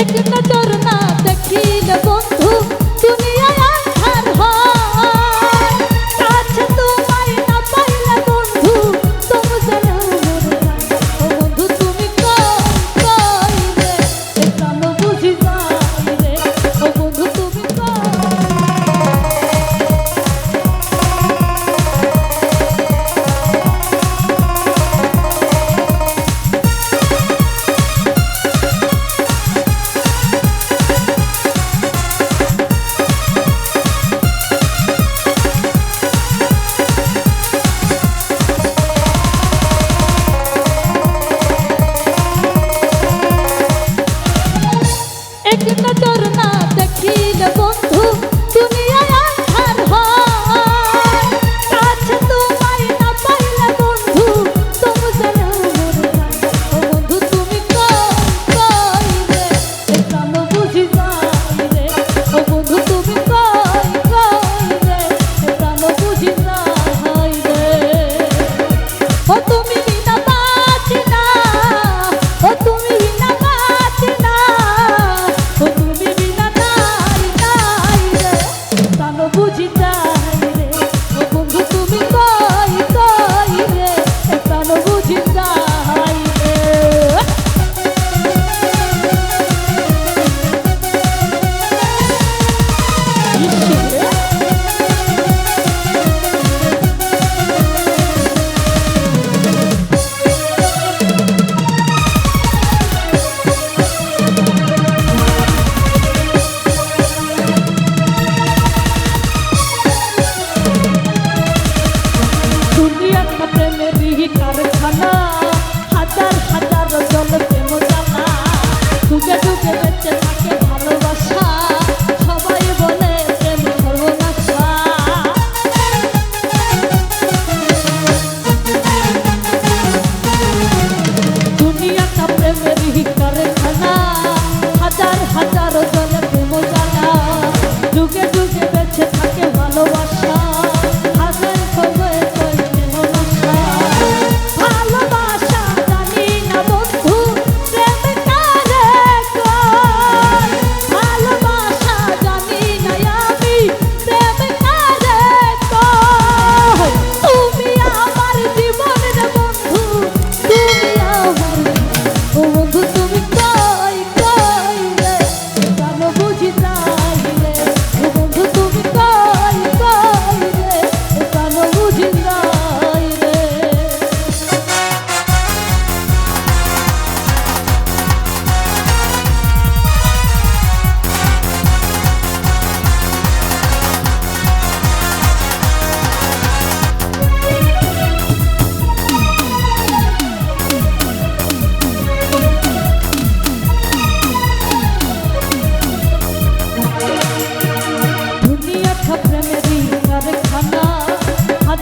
एक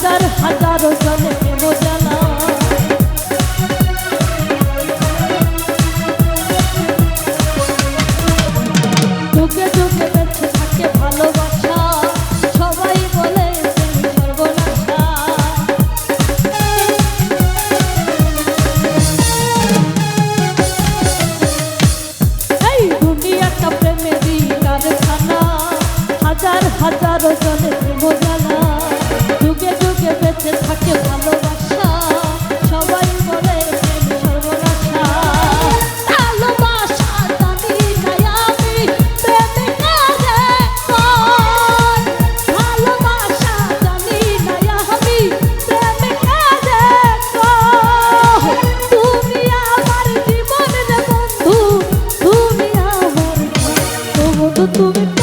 হাজার হাজার জনে মোজালা তোকে তোকে বেঁচে থাকে ভালোবাসা। সবাই বলে সর্বনাশা। এই দুনিয়াটা প্রেমেরই কারখানা হাজার হাজার জনে তো তুমি